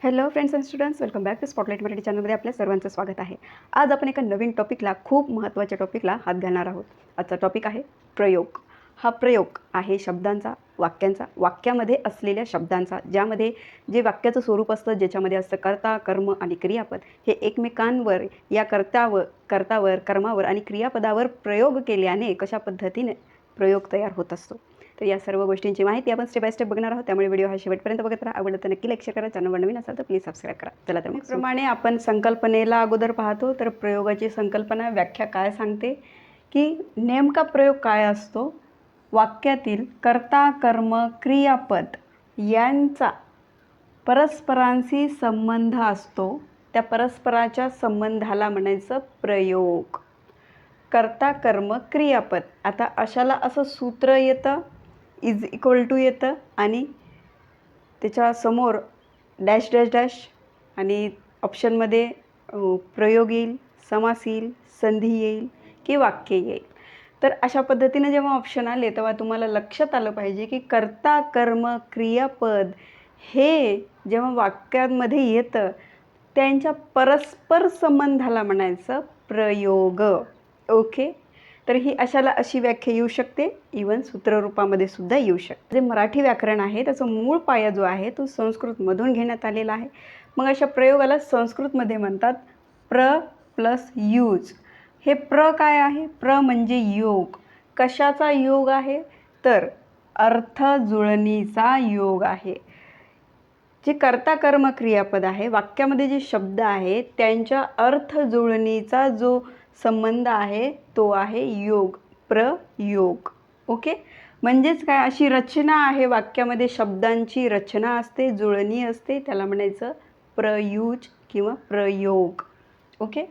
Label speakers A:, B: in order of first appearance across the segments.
A: Hello friends and students welcome back to spotlight Marathi चॅनलमध्ये आपल्या सर्वांचं स्वागत आहे. आज आपण एका नवीन टॉपिकला खूप महत्त्वाच्या टॉपिकला हात घालणार आहोत. आजचा टॉपिक आहे प्रयोग. हा प्रयोग आहे शब्दांचा वाक्यांचा वाक्यामध्ये असलेल्या शब्दांचा ज्यामध्ये जे वाक्याचं स्वरूप असतं ज्याच्यामध्ये असतं कर्ता कर्म आणि क्रियापद हे एकमेकांवर या कर्त्यावर कर्तावर कर्मावर आणि क्रियापदावर प्रयोग केल्याने कशा पद्धतीने प्रयोग तयार होत असतो? तर या सर्व गोष्टींची माहिती आपण स्टेप बाय स्टेप बघणार आहोत. त्यामुळे व्हिडिओ हा शेवटपर्यंत बघत राहा. आवडलं तर नक्की लक्ष करा. चॅनलवर नवीन असाल तर प्लीज सबस्क्राईब करा. चला तर प्रमाणे आपण संकल्पनेला अगोदर पाहतो तर प्रयोगाची संकल्पना व्याख्या काय सांगते? की नेमका प्रयोग काय असतो? वाक्यातील कर्ता कर्म क्रियापद यांचा परस्परांशी संबंध असतो. त्या परस्पराच्या संबंधाला म्हणायचं प्रयोग. कर्ता कर्म क्रियापद. आता अशाला असं सूत्र येतं? इज इक्वल टू येतं आणि त्याच्यासमोर डॅश डॅश डॅश आणि ऑप्शनमध्ये प्रयोग येईल समास येईल संधी येईल की वाक्य येईल. तर अशा पद्धतीने जेव्हा ऑप्शन आले तेव्हा तुम्हाला लक्षात आलं पाहिजे की कर्ता कर्म क्रियापद हे जेव्हा वाक्यांमध्ये येतं त्यांच्या परस्पर संबंधाला म्हणायचं प्रयोग. ओके? तर ही अशाला अशी व्याख्या येऊ शकते. इवन सूत्ररूपामध्ये सुद्धा येऊ शकते. जे मराठी व्याकरण आहे त्याचा मूळ पाया जो आहे तो संस्कृतमधून घेण्यात आलेला आहे. मग अशा प्रयोगाला संस्कृतमध्ये म्हणतात प्र प्लस यूज. हे प्र काय आहे? प्र म्हणजे योग. कशाचा योग आहे? तर अर्थ जुळणीचा योग आहे. जे कर्ता कर्म क्रियापद आहे वाक्यामध्ये जे शब्द आहेत त्यांच्या अर्थ जुळणीचा जो संबंध आहे तो आहे योग प्रयोग. ओके? म्हणजेच काय? अशी रचना आहे वाक्यामध्ये शब्दांची रचना असते जुळणी असते त्याला म्हणायचं प्रयूज किंवा प्रयोग. ओके?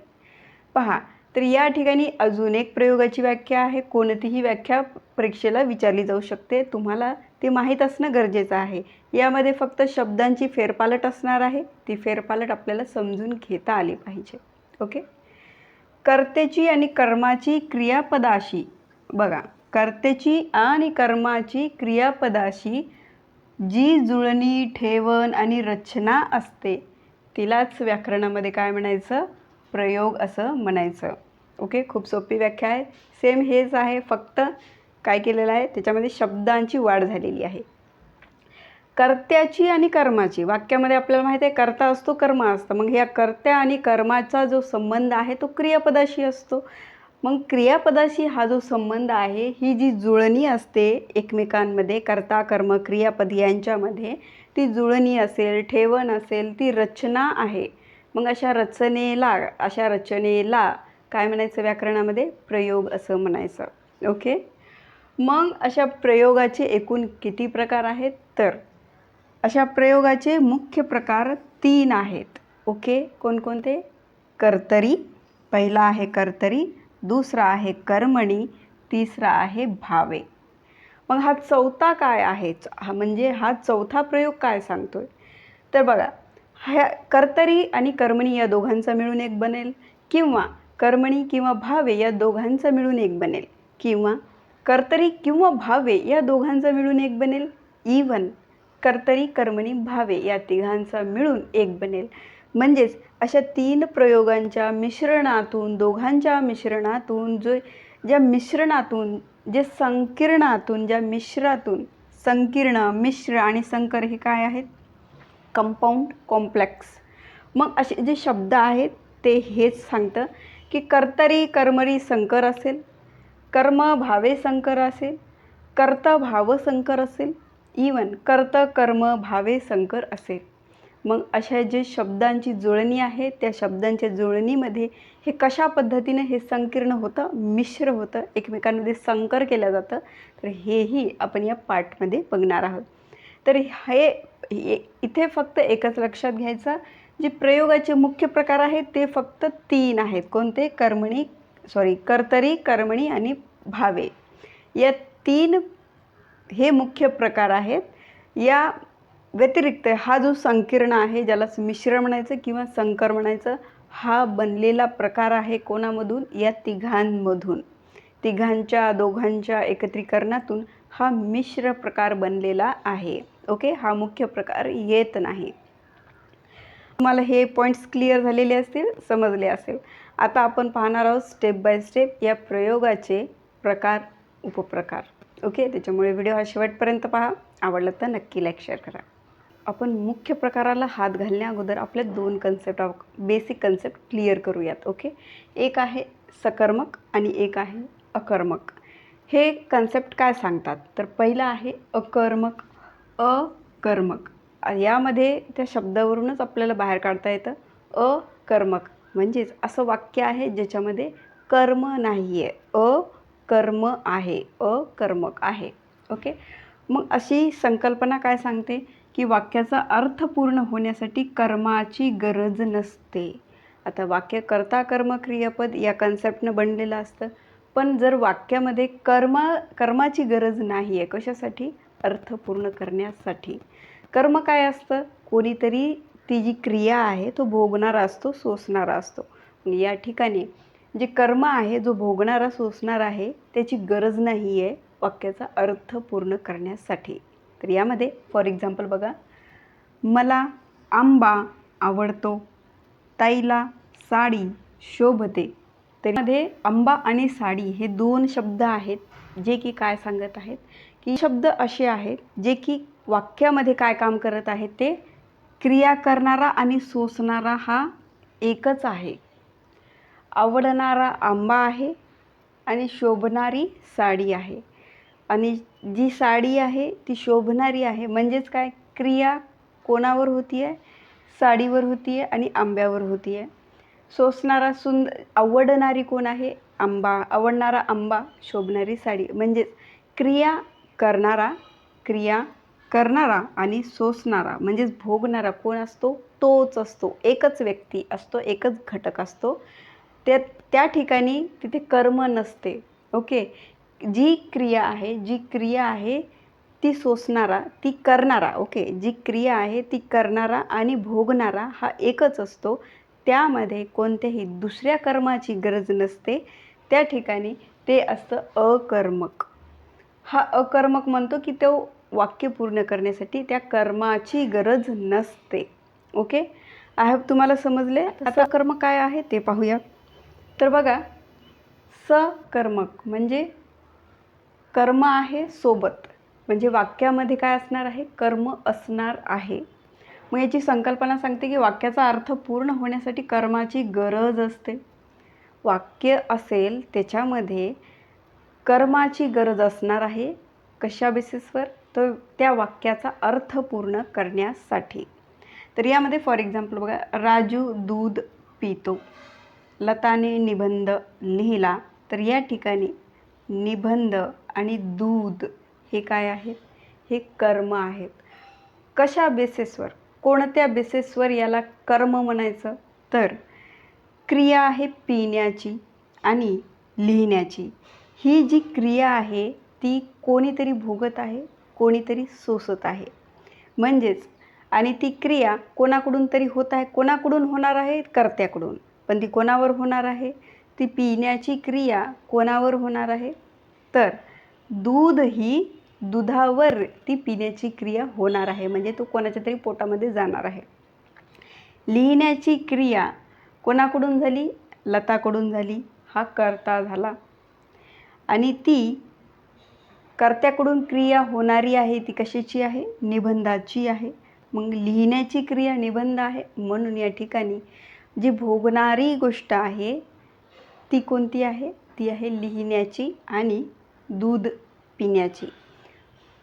A: पहा तर या ठिकाणी अजून एक प्रयोगाची व्याख्या आहे. कोणतीही व्याख्या परीक्षेला विचारली जाऊ शकते. तुम्हाला ते माहीत असणं गरजेचं आहे. यामध्ये फक्त शब्दांची फेरपालट असणार आहे. ती फेरपालट आपल्याला समजून घेता आली पाहिजे. ओके? कर्तेची आणि कर्माची क्रियापदाशी. बघा कर्तेची आणि कर्माची क्रियापदाशी जी जुळणी ठेवण आणि रचना असते तिलाच व्याकरणामध्ये काय म्हणायचं? प्रयोग असं म्हणायचं. ओके खूप सोपी व्याख्या आहे. सेम हेच आहे फक्त काय केलेलं आहे? त्याच्यामध्ये शब्दांची वाढ झालेली आहे. कर्त्याची आणि कर्माची. वाक्यामध्ये आपल्याला माहिती आहे कर्ता असतो कर्म असतं. मग ह्या कर्त्या आणि कर्माचा जो संबंध आहे तो क्रियापदाशी असतो. मग क्रियापदाशी हा जो संबंध आहे ही जी जुळणी असते एकमेकांमध्ये कर्ता कर्म क्रियापद यांच्यामध्ये ती जुळणी असेल ठेवण असेल ती रचना आहे. मग अशा रचनेला अशा रचनेला काय म्हणायचं व्याकरणामध्ये? प्रयोग असं म्हणायचं. ओके? मग अशा प्रयोगाचे एकूण किती प्रकार आहेत? तर अशा प्रयोगाचे मुख्य प्रकार तीन आहेत. ओके? कोणकोणते? कर्तरी. पहिला आहे कर्तरी दुसरा आहे कर्मणी तिसरा आहे भावे. मग हा चौथा काय आहे? हा म्हणजे हा चौथा प्रयोग काय सांगतो आहे तर बघा ह्या कर्तरी आणि कर्मणी या दोघांचा मिळून एक बनेल किंवा कर्मणी किंवा भावे या दोघांचा मिळून एक बनेल किंवा कर्तरी किंवा भावे या दोघांचा मिळून एक बनेल इवन कर्तरी कर्मणी भावे या तिघांचा मिळून एक बनेल. म्हणजेच अशा तीन प्रयोगांच्या मिश्रणातून दोघांच्या मिश्रणातून जो ज्या मिश्रणातून जे संकीर्णातून ज्या मिश्रातून संकीर्ण मिश्र आणि संकर हे काय आहेत? Compound complex. मग असे जे शब्द आहेत ते हेच सांगतं की कर्तरी कर्मरी संकर असेल. कर्म भावे संकर असेल. कर्त भाव संकर असेल. इवन कर्त कर्म भावे संकर असेल. मग अशा जे शब्दांची जुळणी आहे त्या शब्दांच्या जुळणीमध्ये हे कशा पद्धतीने हे संकीर्ण होतं मिश्र होतं एकमेकांमध्ये संकर केलं जातं तर हेही आपण या पाठमध्ये बघणार आहोत. तर हे हे- इथे फक्त एकच लक्षात घ्यायचं जे प्रयोगाचे मुख्य प्रकार आहेत ते फक्त तीन आहेत. कोणते? कर्मणी सॉरी कर्तरी कर्मणी आणि भावे. या तीन हे मुख्य प्रकार आहेत. या व्यतिरिक्त हा जो संकीर्ण आहे ज्याला मिश्र म्हणायचं किंवा संकर म्हणायचं हा बनलेला प्रकार आहे कोणामधून? या तिघांमधून. तिघांच्या दोघांच्या एकत्रीकरणातून हा मिश्र प्रकार बनलेला आहे. ओके? हा मुख्य प्रकार येत नाही. तुम्हाला हे पॉईंट्स क्लिअर झालेले असतील? समजले असेल. आता आपण पाहणार आहोत स्टेप बाय स्टेप या प्रयोगाचे प्रकार उपप्रकार. ओके? त्याच्यामुळे व्हिडिओ हा शेवटपर्यंत पहा. आवडला तर नक्की लाईक शेअर करा. आपण मुख्य प्रकाराला हात घालण्या अगोदर आपल्या दोन कन्सेप्ट बेसिक कन्सेप्ट क्लिअर करूयात ओके? एक आहे सकर्मक आणि एक आहे अकर्मक. हे कन्सेप्ट काय सांगतात? तर पहिलं आहे अकर्मक अकर्मक. यामध्ये त्या शब्दावरूनच आपल्याला बाहेर काढता येतं. अकर्मक. म्हणजेच असं वाक्य आहे ज्याच्यामध्ये कर्म नाही आहे अ कर्म आहे अकर्मक आहे. ओके? मग अशी संकल्पना काय सांगते? की वाक्याचा अर्थ पूर्ण होण्यासाठी कर्माची गरज नसते. आता वाक्य कर्ता कर्म क्रियापद या कन्सेप्टनं बनलेलं असतं. पण जर वाक्यामध्ये कर्म कर्माची गरज नाही आहे कशासाठी? अर्थ पूर्ण करण्यासाठी. कर्म काय असतं? कोणीतरी ती जी क्रिया आहे तो भोगणारा असतो सोसणारा असतो. या ठिकाणी जे कर्म आहे जो भोगणारा सोसणारा आहे त्याची गरज नाही आहे वाक्याचा अर्थ पूर्ण करण्यासाठी. तर यामध्ये फॉर एक्झाम्पल बघा मला आंबा आवडतो ताईला साडी शोभते त्यामध्ये आंबा आणि साडी हे दोन शब्द आहेत जे की काय सांगत आहेत? की शब्द असे आहेत जे की वाक्यामध्ये काय काम करत आहेत ते क्रिया करणारा आणि सोसणारा हा एकच आहे. आवडणारा आंबा आहे आणि शोभणारी साडी आहे. आणि जी साडी आहे ती शोभणारी आहे. म्हणजेच काय? क्रिया कोणावर होती आहे साडीवर होती आहे आणि आंब्यावर होती आहे सोसणारा सुंद आवडणारी कोण आहे? आंबा. आवडणारा आंबा शोभणारी साडी. म्हणजेच क्रिया करणारा क्रिया करणारा आणि सोसणारा म्हणजेच भोगणारा कोण असतो? तोच असतो. एकच व्यक्ती असतो एकच घटक असतो. त्या त्या ठिकाणी तिथे कर्म नसते. ओके? जी क्रिया आहे जी क्रिया आहे ती सोसणारा ती करणारा ओके? जी क्रिया आहे ती करणारा आणि भोगणारा हा एकच असतो. त्यामध्ये कोणत्याही दुसऱ्या कर्माची गरज नसते. त्या ठिकाणी ते असतं अकर्मक. हा अकर्मक म्हणतो की तो वाक्य पूर्ण करण्यासाठी त्या कर्माची गरज नसते. ओके? आय हॅव तुम्हाला समजले? आता कर्म काय आहे ते पाहूया. तर बघा सकर्मक म्हणजे कर्म आहे सोबत. म्हणजे वाक्यामध्ये काय असणार आहे? कर्म असणार आहे. मग याची संकल्पना सांगते की वाक्याचा अर्थ पूर्ण होण्यासाठी कर्माची गरज असते. वाक्य असेल त्याच्यामध्ये कर्माची गरज असणार आहे. कशा बेसिसवर? तर त्या वाक्याचा अर्थ पूर्ण करण्यासाठी. तर यामध्ये फॉर एक्झाम्पल बघा राजू दूध पितो. लताने निबंध लिहिला तर या ठिकाणी निबंध आणि दूध हे काय आहेत? हे कर्म आहेत. कशा बेसिसवर कोणत्या बेसिसवर याला कर्म म्हणायचं? तर क्रिया आहे पिण्याची आणि लिहिण्याची. ही जी क्रिया आहे ती कोणीतरी भोगत आहे कोणीतरी सोसत आहे. म्हणजेच आणि ती क्रिया कोणाकडून तरी होत आहे कोणाकडून होणार आहे? कर्त्याकडून. पण ती कोणावर होणार आहे? ती पिण्याची क्रिया कोणावर होणार आहे? तर दूध ही दुधावर ती पिण्याची क्रिया होणार आहे. म्हणजे तो कोणाच्या तरी पोटामध्ये जाणार आहे. लिहिण्याची क्रिया कोणाकडून झाली? लताकडून झाली. हा कर्ता झाला. आणि ती कर्त्याकडून क्रिया होणारी आहे ती कशाची आहे? निबंधाची आहे. मग लिहिण्याची क्रिया निबंध आहे म्हणून या ठिकाणी जी भोगणारी गोष्ट आहे ती कोणती आहे? ती आहे लिहिण्याची आणि दूध पिण्याची.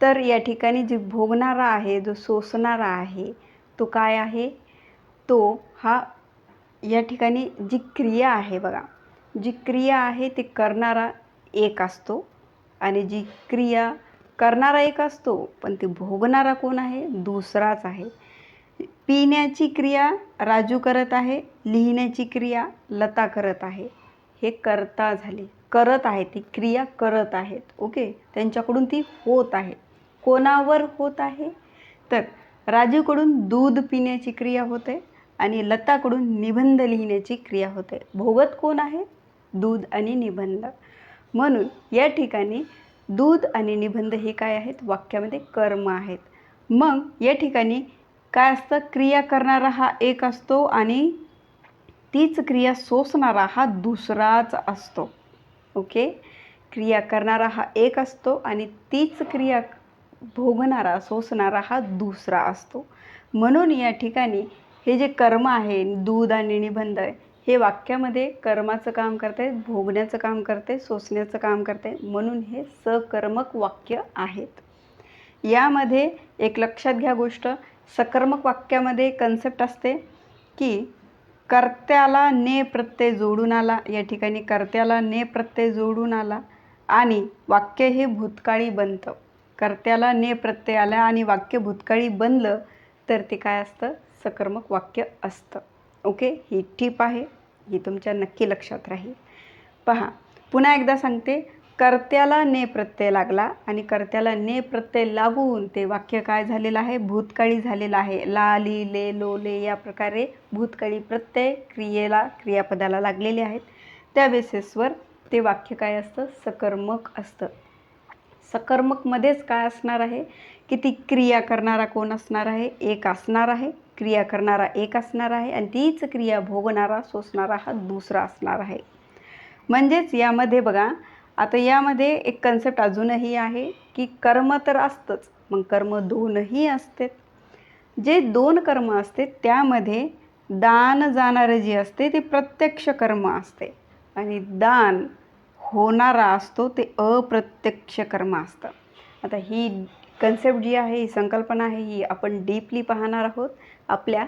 A: तर या ठिकाणी जे भोगणारा आहे जो सोसणारा आहे तो काय आहे? तो हा या ठिकाणी जी क्रिया आहे बघा जी क्रिया आहे ते करणारा एक असतो आणि जी क्रिया करणारा एक असतो पण ते भोगणारा कोण आहे? दुसराच आहे. पिण्याची क्रिया राजू करत आहे लिहिण्याची क्रिया लता करत आहे. हे करता झाले. करत आहे ती क्रिया करत आहेत. ओके? त्यांच्याकडून ती होत आहे. कोणावर होत आहे? तर राजूकडून दूध पिण्याची क्रिया होते आणि लताकडून निबंध लिहिण्याची क्रिया होते. भोगत कोण आहे? दूध आणि निबंध. म्हणून या ठिकाणी दूध आणि निबंध हे काय आहेत? वाक्यामध्ये कर्म आहेत. मग या ठिकाणी काय असतं? क्रिया करणारा हा एक असतो आणि तीच क्रिया सोसणारा हा दुसराच असतो. ओके? क्रिया करणारा हा एक असतो आणि तीच क्रिया भोगणारा सोसणारा हा दुसरा असतो. म्हणून या ठिकाणी हे जे कर्म आहे दूध आणि निबंध आहे हे वाक्यामध्ये कर्माचं काम करते भोगण्याचं काम करते सोसण्याचं काम करते. म्हणून हे सकर्मक वाक्य आहेत. यामध्ये एक लक्षात घ्या गोष्ट. सकर्मक वाक्यामध्ये कन्सेप्ट असते की कर्त्याला ने प्रत्यय जोडून आला. या ठिकाणी कर्त्याला ने प्रत्यय जोडून आला आणि वाक्य हे भूतकाळी बनतं. कर्त्याला ने प्रत्यय आला आणि वाक्य भूतकाळी बनलं तर ते काय असतं? सकर्मक वाक्य असतं. ओके? ही टीप आहे. ही तुमच्या नक्की लक्षात राहील. पहा पुन्हा एकदा सांगते. कर्त्याला ने प्रत्यय लागला आणि कर्त्याला ने प्रत्यय लागून ते वाक्य काय झालेलं आहे? भूतकाळी झालेलं आहे. ला ली ले लो ले या प्रकारे भूतकाळी प्रत्यय क्रियेला क्रियापदाला लागलेले आहेत. त्या बेसिसवर ते वाक्य काय असतं? सकर्मक असतं. सकर्मकमध्येच काय असणार आहे? की ती क्रिया करणारा कोण असणार आहे? एक असणार आहे. क्रिया करणारा एक असणार आहे आणि तीच क्रिया भोगणारा सोसणारा हा दुसरा असणार आहे. म्हणजेच यामध्ये बघा आता यामध्ये एक कन्सेप्ट अजूनही आहे की कर्म तर असतंच मग कर्म दोनही असते जे दोन कर्म असते त्यामध्ये दान जाणारं जे असते ते प्रत्यक्ष कर्म असते. आणि दान होणारा असतो ते अप्रत्यक्ष कर्म असतं. आता ही कन्सेप्ट जी आहे ही संकल्पना आहे ही आपण डीपली पाहणार आहोत. आपल्या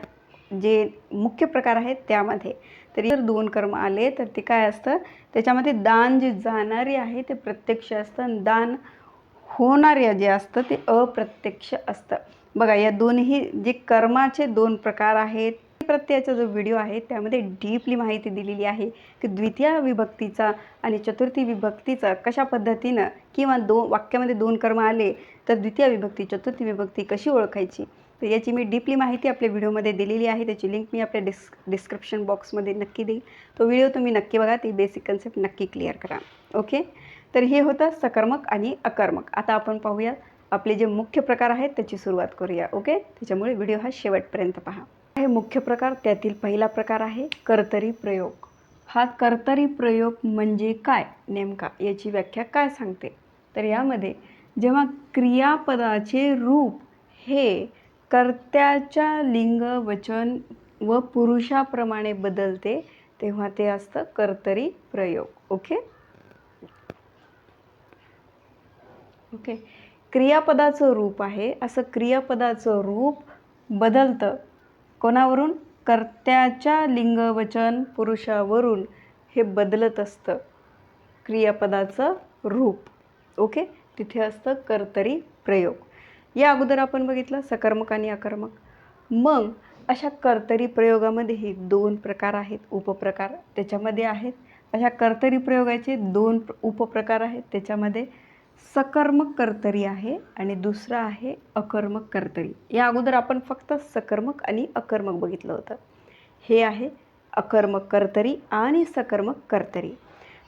A: जे मुख्य प्रकार आहेत त्यामध्ये तरी जर दोन कर्म आले तर ते काय असतं? त्याच्यामध्ये दान जे जाणारे आहे ते प्रत्यक्ष असतं. आणि दान होणारे जे असतं ते अप्रत्यक्ष असतं. बघा या दोन्ही जे कर्माचे दोन प्रकार आहेत प्रत्ययाचा जो व्हिडिओ आहे त्यामध्ये डीपली माहिती दिलेली आहे की द्वितीय विभक्तीचा आणि चतुर्थी विभक्तीचा कशा पद्धतीनं किंवा दो वाक्यामध्ये दोन कर्म आले तर द्वितीय विभक्ती चतुर्थी विभक्ती कशी ओळखायची? तर याची मी डीपली माहिती आपल्या व्हिडिओमध्ये दिलेली आहे. त्याची लिंक मी आपल्या डिस् डिस्क्रिप्शन बॉक्समध्ये नक्की देईल तो व्हिडिओ तुम्ही नक्की बघा. ती बेसिक कन्सेप्ट नक्की क्लिअर करा. ओके तर हे होतं सकर्मक आणि अकर्मक. आता आपण पाहूया आपले जे मुख्य प्रकार आहेत त्याची सुरुवात करूया. ओके त्याच्यामुळे व्हिडिओ हा शेवटपर्यंत पहा. हे मुख्य प्रकार त्यातील पहिला प्रकार आहे कर्तरी प्रयोग. हा कर्तरी प्रयोग म्हणजे काय? नेमका याची व्याख्या काय सांगते? तर यामध्ये जेव्हा क्रियापदाचे रूप हे कर्त्याच्या लिंग वचन व पुरुषाप्रमाणे बदलते तेव्हा ते असतं कर्तरी प्रयोग. ओके ओके क्रियापदाचं रूप आहे. असं क्रियापदाचं रूप बदलतं. कोणावरून? कर्त्याच्या लिंगवचन पुरुषावरून हे बदलत असतं. क्रियापदाचं रूप. ओके तिथे असतं कर्तरी प्रयोग. या अगोदर आपण बघितलं सकर्मक आणि अकर्मक. मग अशा कर्तरी प्रयोगामध्ये दोन प्रकार आहेत उपप्रकार त्याच्यामध्ये आहेत. अशा कर्तरी प्रयोगाचे दोन उपप्रकार आहेत. त्याच्यामध्ये सकर्मक कर्तरी आहे आणि दुसरं आहे अकर्मक कर्तरी. या अगोदर आपण फक्त सकर्मक आणि अकर्मक बघितलं होतं. हे आहे अकर्मक कर्तरी आणि सकर्मक कर्तरी.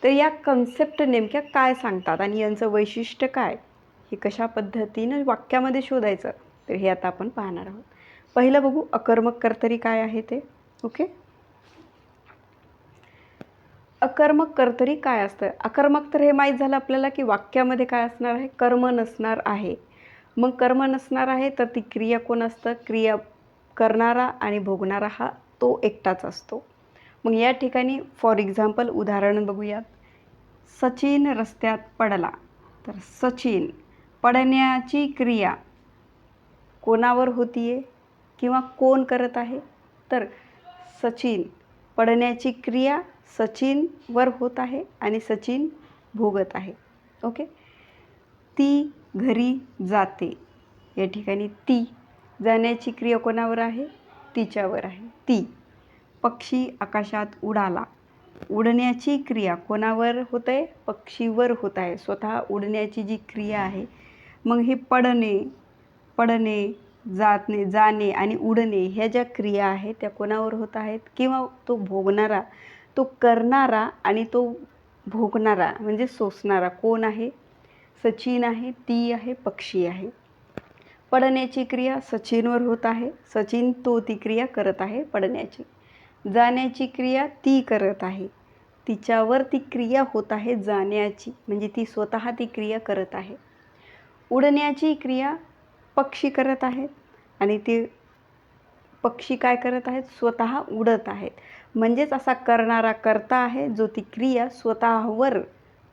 A: तर या कन्सेप्ट नेमक्या काय सांगतात आणि यांचं वैशिष्ट्य काय? हे कशा पद्धतीनं वाक्यामध्ये शोधायचं तर हे आता आपण पाहणार आहोत. पहिलं बघू अकर्मक कर्तरी काय आहे ते? ओके? अकर्मक कर्तरी काय असतं? अकर्मक तर हे माहीत झालं आपल्याला की वाक्यामध्ये काय असणार आहे? कर्म नसणार आहे. मग कर्म नसणार आहे तर ती क्रिया कोण असतं? क्रिया करणारा आणि भोगणारा हा तो एकटाच असतो. मग या ठिकाणी फॉर एक्झाम्पल उदाहरण बघूयात. सचिन रस्त्यात पडला. तर सचिन पडण्याची क्रिया कोणावर होती आहे किंवा कोण करत आहे? तर सचिन पडण्याची क्रिया सचिनवर होत आहे आणि सचिन भोगत आहे. ओके? ती घरी जाते. या ठिकाणी ती जाण्याची क्रिया कोणावर आहे? तिच्यावर आहे. ती पक्षी आकाशात उडाला. उडण्याची क्रिया कोणावर होत आहे पक्षीवर होत आहे. स्वतः उडण्याची जी क्रिया आहे मग हे पडणे पडणे जातणे जाणे आणि उडणे ह्या ज्या क्रिया आहेत त्या कोणावर होत आहेत? किंवा तो भोगणारा तो करणारा आणि तो भोगणारा म्हणजे सोसणारा कोण आहे? सचिन आहे ती आहे पक्षी आहे. पडण्याची क्रिया सचिनवर होत आहे. सचिन तो ती क्रिया करत आहे पडण्याची. जाण्याची क्रिया ती करत आहे. तिच्यावर ती क्रिया होत आहे जाण्याची. म्हणजे ती स्वतः ती क्रिया करत आहे. उडण्याची क्रिया पक्षी करत आहेत आणि ते पक्षी काय करत आहेत? स्वतः उडत आहेत. म्हणजेच असा करणारा करता आहे जो ती क्रिया स्वतःवर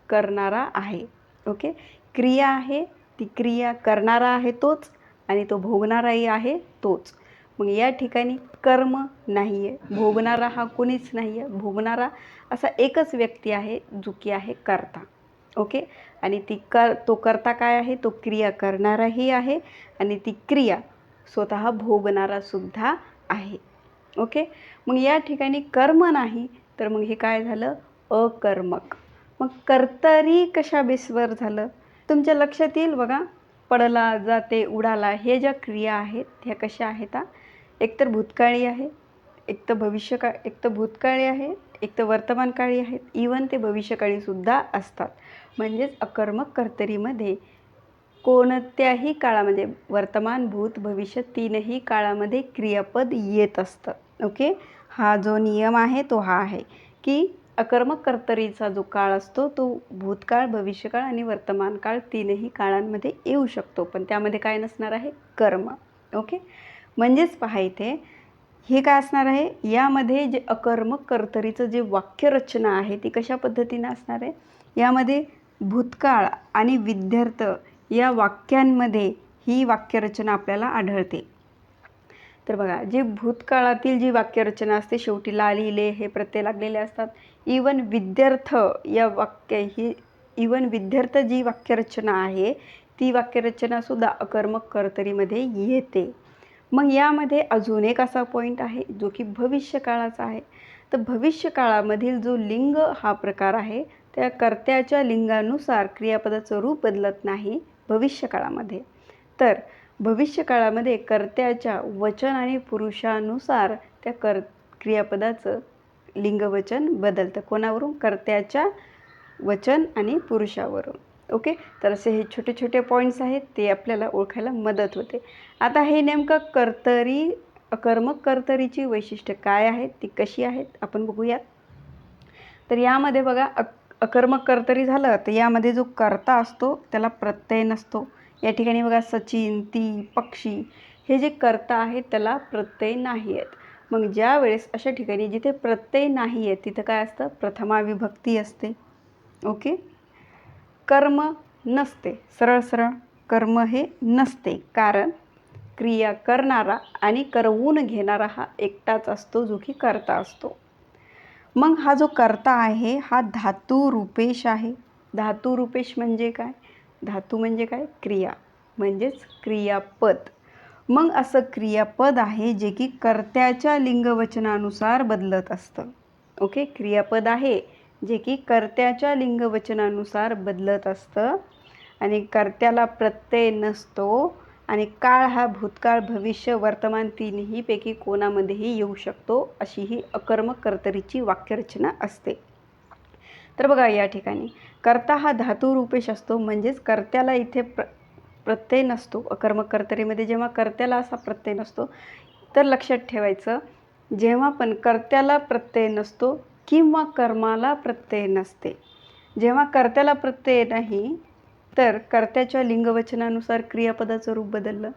A: करणारा आहे. ओके? क्रिया आहे ती क्रिया करणारा आहे तोच आणि तो भोगणाराही आहे तोच. मग या ठिकाणी कर्म नाही आहे भोगणारा हा कोणीच नाही आहे भोगणारा असा एकच व्यक्ती आहे जो की आहे करता. ओके? आणि ती कर तो करता काय आहे? तो क्रिया करणाराही आहे आणि ती क्रिया स्वतः भोगणारासुद्धा आहे. ओके? मग या ठिकाणी कर्म नाही तर मग हे काय झालं? अकर्मक. मग कर्तरी कशा बेसवर झालं? तुमच्या लक्षात येईल बघा. पडला जाते उडाला हे ज्या क्रिया आहेत ह्या कशा आहेत? एकतर भूतकाळी आहे एक तर भविष्यकाळ एक तर भूतकाळी आहे एक तर वर्तमानकाळी आहेत. इवन ते भविष्यकाळीसुद्धा असतात. म्हणजेच अकर्मक कर्तरीमध्ये कोणत्याही काळामध्ये वर्तमान भूत भविष्य तीनही काळामध्ये क्रियापद येत असतं. ओके? हा जो नियम आहे तो हा आहे की अकर्मक कर्तरीचा जो काळ असतो तो भूतकाळ भविष्यकाळ आणि वर्तमान काळ तीनही काळांमध्ये येऊ शकतो. पण त्यामध्ये काय नसणार आहे? कर्म. ओके? म्हणजेच पहा इथे हे काय असणार आहे? यामध्ये जे अकर्मक कर्तरीचं जे वाक्यरचना आहे ती कशा पद्धतीनं असणार आहे? यामध्ये भूतकाळ आणि विद्यार्थ या वाक्यांमध्ये ही वाक्यरचना आपल्याला आढळते. तर बघा जे भूतकाळातील जी वाक्यरचना असते शेवटी ला लिहिले हे प्रत्यय लागलेले असतात. इवन विद्यार्थ या वाक्य ही इवन विद्यार्थ जी वाक्यरचना आहे ती वाक्यरचनासुद्धा अकर्मक कर्तरीमध्ये येते. मग यामध्ये अजून एक असा पॉईंट आहे जो की भविष्यकाळाचा आहे. तर भविष्यकाळामधील जो लिंग हा प्रकार आहे त्या कर्त्याच्या लिंगानुसार क्रियापदाचं रूप बदलत नाही भविष्यकाळामध्ये. तर भविष्यकाळामध्ये कर्त्याच्या वचन आणि पुरुषानुसार त्या कर क्रियापदाचं लिंगवचन बदलतं. कोणावरून? कर्त्याच्या वचन आणि पुरुषावरून. ओके? तर असे हे छोटे छोटे पॉईंट्स आहेत ते आपल्याला ओळखायला मदत होते. आता हे नेमकं कर्तरी अकर्मक कर्तरीची वैशिष्ट्य काय आहेत ती कशी आहेत आपण बघूयात. तर यामध्ये बघा अक अकर्मक कर्तरी झालं तर यामध्ये जो कर्ता असतो त्याला प्रत्यय नसतो. या ठिकाणी बघा सचिन ती पक्षी हे जे कर्ता आहेत त्याला प्रत्यय नाही आहेत मग ज्या वेळेस अशा ठिकाणी जिथे प्रत्यय नाही आहे तिथं काय असतं? प्रथमा विभक्ती असते. ओके? कर्म नसते. सरळ सरळ. कर्म हे नसते. कारण क्रिया करणारा आणि करवून घेणारा हा एकटाच असतो जो की कर्ता असतो. मग हा जो कर्ता आहे हा धातू रूपेश आहे. धातू रूपेश म्हणजे काय? धातू म्हणजे काय? क्रिया. म्हणजेच क्रियापद. मग असं क्रियापद आहे जे की कर्त्याच्या लिंगवचनानुसार बदलत असतं. ओके? क्रियापद आहे जे की कर्त्याच्या लिंगवचनानुसार बदलत असतं. आणि कर्त्याला प्रत्यय नसतो. आणि काळ हा भूतकाळ भविष्य वर्तमान तिन्हीपैकी कोणामध्येही येऊ शकतो अशी ही अकर्मक कर्तरीची वाक्यरचना असते. तर बघा या ठिकाणी कर्ता हा धातू रूपेश असतो म्हणजेच कर्त्याला इथे प्र प्रत्यय नसतो. अकर्मक कर्तरीमध्ये जेव्हा कर्त्याला असा प्रत्यय नसतो तर लक्षात ठेवायचं जेव्हा पण कर्त्याला प्रत्यय नसतो किंवा कर्माला प्रत्यय नसते. जेव्हा कर्त्याला प्रत्यय नाही तर कर्त्याच्या लिंगवचनानुसार क्रियापदाचं रूप बदललं.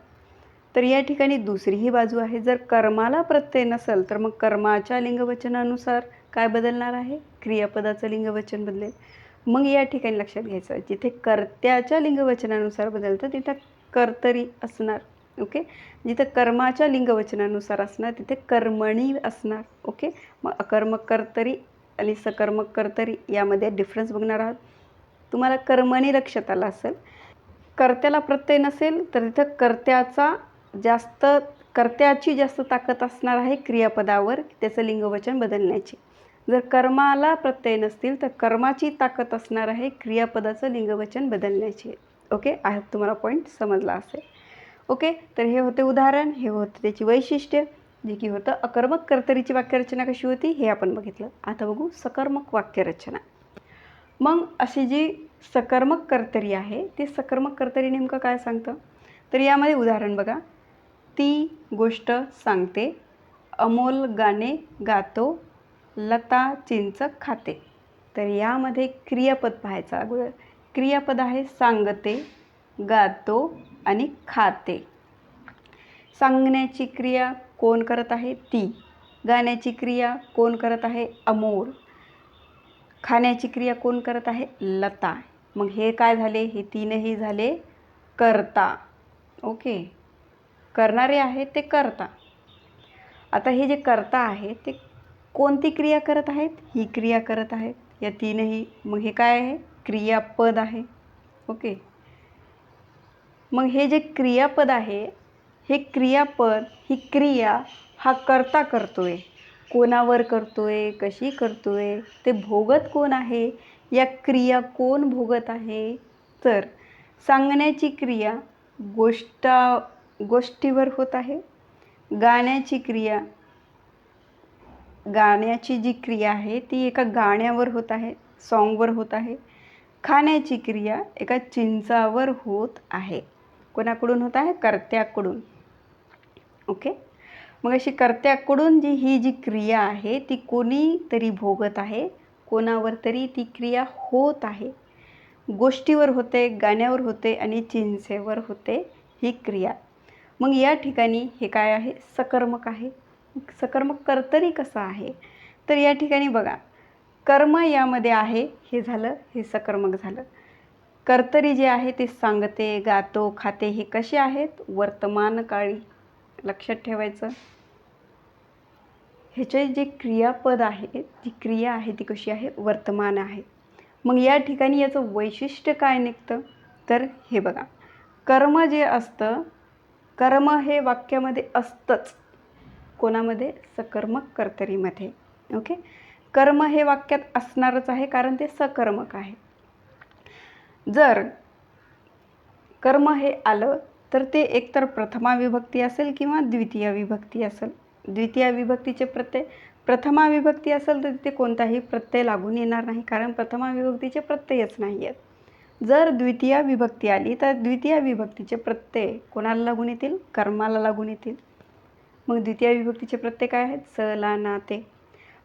A: तर या ठिकाणी दुसरीही बाजू आहे. जर कर्माला प्रत्यय नसेल तर मग कर्माच्या लिंगवचनानुसार काय बदलणार आहे? क्रियापदाचं लिंगवचन बदलेल. मग या ठिकाणी लक्षात घ्यायचं. जिथे कर्त्याच्या लिंगवचनानुसार बदलतं तिथं कर्तरी असणार. ओके? जिथं कर्माच्या लिंगवचनानुसार असणार तिथे कर्मणी असणार. ओके? मग अकर्मक कर्तरी आणि सकर्मक कर्तरी यामध्ये डिफरन्स बघणार आहात. तुम्हाला कर्मणी लक्षात आलं असेल. कर्त्याला प्रत्यय नसेल तर तिथं कर्त्याचा जास्त कर्त्याची जास्त ताकद असणार आहे क्रियापदावर त्याचं लिंगवचन बदलण्याची. जर कर्माला प्रत्यय नसतील तर कर्माची ताकद असणार आहे क्रियापदाचं लिंगवचन बदलण्याची. ओके? आहे तुम्हाला पॉईंट समजला असेल. ओके? तर हे होते उदाहरण हे होतं त्याची वैशिष्ट्य जे की होतं अकर्मक कर्तरीची वाक्यरचना कशी होती हे आपण बघितलं. आता बघू सकर्मक वाक्यरचना. मग अशी जी सकर्मक कर्तरी आहे ती सकर्मक कर्तरी नेमकं काय सांगतं? तर यामध्ये उदाहरण बघा. ती गोष्ट सांगते अमोल गाणे गातो लता चिंच खाते. तर यामध्ये क्रियापद पाहायचं. अगोदर क्रियापद आहे सांगते गातो आणि खाते. सांगण्याची क्रिया कोण करत आहे? ती. गाण्याची क्रिया कोण करत आहे? अमोल. खाण्याची क्रिया कोण करत आहे? लता. मग हे काय झाले? हे तीनही झाले करता. ओके. करणारे आहे ते करता. आता हे जे करता आहे ते कोणती क्रिया करत आहेत? ही क्रिया करत आहेत. या तीनही. मग हे काय आहे? क्रियापद आहे. ओके. मग हे जे क्रियापद आहे हे क्रियापद ही क्रिया हा करता करतोय. कोणावर करतो आहे कशी करतो आहे ते भोगत कोण आहे या क्रिया कोण भोगत आहे? तर सांगण्याची क्रिया गोष्टा गोष्टीवर होत आहे. गाण्याची क्रिया गाण्याची जी क्रिया आहे ती एका गाण्यावर होत आहे सॉन्गवर होत आहे. खाण्याची क्रिया एका चिंचावर होत आहे. कोणाकडून होत आहे? कर्त्याकडून. ओके मग अशी कर्त्याकडून जी ही जी क्रिया आहे ती कोणीतरी भोगत आहे कोणावर तरी ती क्रिया होत आहे. गोष्टीवर होते गाण्यावर होते आणि चिंचेवर होते ही क्रिया. मग या ठिकाणी हे काय आहे? सकर्मक आहे. सकर्मक कर्तरी कसं आहे? तर या ठिकाणी बघा कर्म यामध्ये आहे हे झालं हे सकर्मक झालं. कर्तरी जे आहे ते सांगते गातो खाते हे कसे आहेत? वर्तमान काळी लक्षात ठेवायचं. ह्याचे जे क्रियापद आहे जी क्रिया आहे ती कशी आहे? वर्तमान आहे. मग या ठिकाणी याचं वैशिष्ट्य काय निघतं? तर हे बघा. कर्म जे असतं कर्म हे वाक्यामध्ये असतंच. कोणामध्ये? सकर्मक कर्तरीमध्ये ओके? कर्म हे वाक्यात असणारच आहे कारण ते सकर्मक आहे. जर कर्म हे आलं तर ते एकतर प्रथमा विभक्ती असेल किंवा द्वितीय विभक्ती असेल. द्वितीय विभक्तीचे प्रत्यय प्रथमा विभक्ती असेल तर तिथे कोणताही प्रत्यय लागून येणार नाही कारण प्रथमा विभक्तीचे प्रत्ययच नाही आहेत जर द्वितीय विभक्ती आली तर द्वितीय विभक्तीचे प्रत्यय कोणाला लागून येतील? कर्माला लागून येतील. मग द्वितीय विभक्तीचे प्रत्यय काय आहेत? स ला ना ते.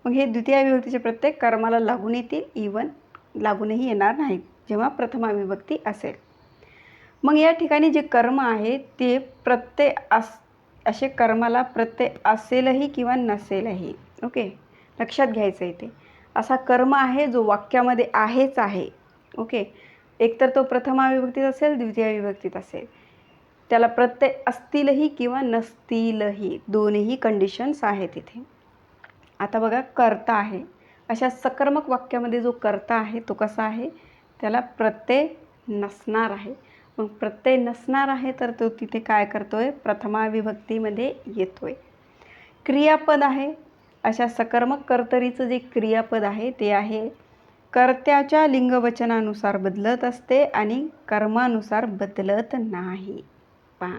A: मग हे द्वितीय विभक्तीचे प्रत्यय कर्माला लागून येतील इवन लागूनही येणार नाही जेव्हा प्रथमा विभक्ती असेल. मग या ठिकाणी जे कर्म आहे ते प्रत्यय अस असे कर्माला प्रत्यय असेलही किंवा नसेलही. ओके? लक्षात घ्यायचं आहे ते. असा कर्म आहे जो वाक्यामध्ये आहेच आहे. ओके? एकतर तो प्रथमा विभक्तीत असेल द्वितीय विभक्तीत असेल. त्याला प्रत्यय असतीलही किंवा नसतीलही दोन्ही कंडिशन्स आहेत इथे. आता बघा कर्ता आहे. अशा सकर्मक वाक्यामध्ये जो कर्ता आहे तो कसा आहे? त्याला प्रत्यय नसणार आहे. मग प्रत्यय नसणार आहे तर तो तिथे काय करतो आहे प्रथमा विभक्तीमध्ये येतो आहे क्रियापद आहे. अशा सकर्मक कर्तरीचं जे क्रियापद आहे ते आहे. कर्त्याच्या लिंगवचनानुसार बदलत असते आणि कर्मानुसार बदलत नाही. पहा.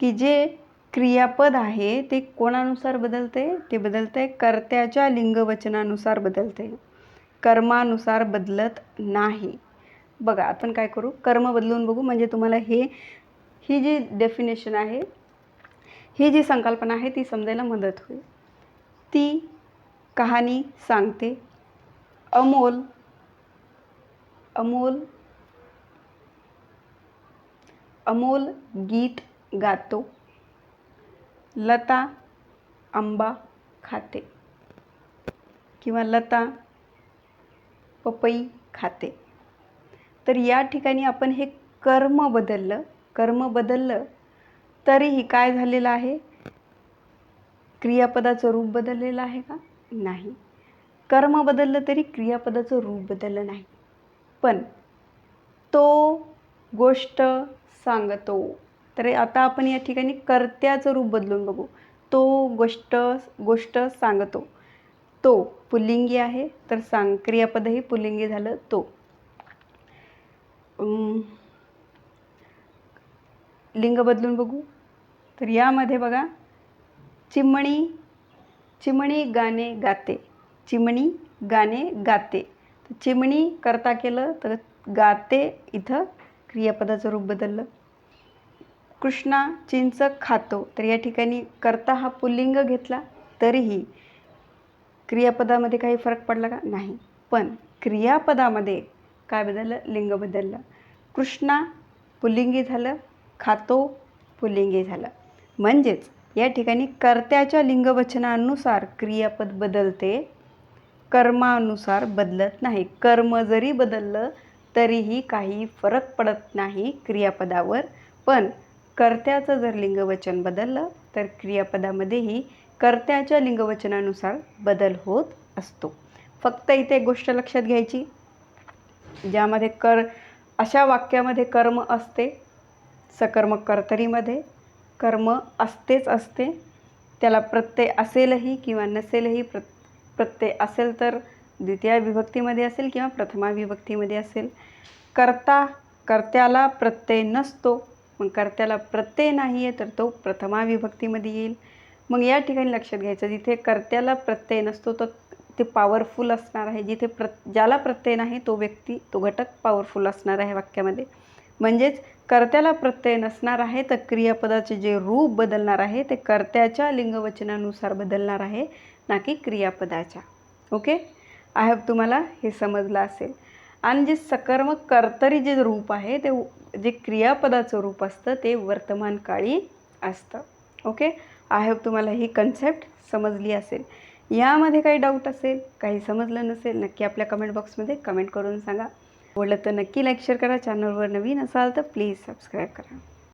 A: की जे क्रियापद आहे ते कोणानुसार बदलते? ते बदलते कर्त्याच्या लिंगवचनानुसार बदलते कर्मानुसार बदलत नाही. बघा आपण काय करू? कर्म बदलून बघू. म्हणजे तुम्हाला हे ही जी डेफिनेशन आहे ही जी संकल्पना आहे ती समजायला मदत होईल. ती कहाणी सांगते अमोल अमोल अमोल गीत गातो. लता आंबा खाते. किंवा लता पपई खाते. तर या ठिकाणी आपण हे कर्म बदललं कर्म बदललं तरीही काय झालेलं आहे? क्रियापदाचं रूप बदललेलं आहे का? नाही. कर्म बदललं तरी क्रियापदाचं रूप बदललं नाही. पण तो गोष्ट सांगतो. तर आता आपण या ठिकाणी कर्त्याचं रूप बदलून बघू. तो गोष्ट गोष्ट सांगतो. तो पुल्लिंगी आहे तर सांग क्रियापदही पुल्लिंगी झालं तो. लिंग बदलून बघू. तर यामध्ये बघा चिमणी चिमणी गाणे गाते. चिमणी गाणे गाते. तर चिमणी करता केलं तर गाते इथं क्रियापदाचं रूप बदललं. कृष्णा चिंच खातो. तर या ठिकाणी करता हा पुल्लिंग घेतला तरीही क्रियापदामध्ये काही फरक पडला का? नाही. पण क्रियापदामध्ये काय बदललं? लिंग बदललं. कृष्णा पुल्लिंगी झालं. खातो पुल्लिंगी झालं. म्हणजेच या ठिकाणी कर्त्याच्या लिंगवचनानुसार क्रियापद बदलते. कर्मानुसार बदलत नाही. कर्म जरी बदललं तरीही काही फरक पडत नाही क्रियापदावर. पण कर्त्याचं जर लिंगवचन बदललं तर क्रियापदामध्येही कर्त्याच्या लिंगवचनानुसार बदल होत असतो. फक्त इथे एक गोष्ट लक्षात घ्यायची. ज्यामध्ये कर अशा वाक्यामध्ये कर्म असते सकर्मक कर्तरीमध्ये कर्म असतेच असते त्याला प्रत्यय असेलही किंवा नसेलही प्र प्रत्यय असेल तर द्वितीय विभक्तीमध्ये असेल किंवा प्रथमा विभक्तीमध्ये असेल. कर्ता कर्त्याला प्रत्यय नसतो मग कर्त्याला प्रत्यय नाही आहे तर तो प्रथमा विभक्तीमध्ये येईल. मग या ठिकाणी लक्षात घ्यायचं जिथे कर्त्याला प्रत्यय नसतो तर ते पॉवरफुल असणार आहे. जिथे प्र ज्याला प्रत्यय नाही तो व्यक्ती तो घटक पॉवरफुल असणार आहे वाक्यामध्ये. म्हणजेच कर्त्याला प्रत्यय नसणार आहे तर क्रियापदाचे जे रूप बदलणार आहे ते कर्त्याच्या लिंगवचनानुसार बदलणार आहे ना की क्रियापदाच्या. ओके आय होप तुम्हाला हे समजलं असेल. आणि जे सकर्मक कर्तरी जे रूप आहे ते जे क्रियापदाचं रूप असतं ते वर्तमान काळी असतं. ओके आय होप तुम्हाला ही कन्सेप्ट समजली असेल. यामध्ये काही डाऊट असेल काही समजलं नसेल नक्की आपल्या कमेंट बॉक्समध्ये कमेंट करून सांगा. आवडलं तर नक्की लाईक शेअर करा. चॅनलवर नवीन असाल तर प्लीज सबस्क्राईब करा.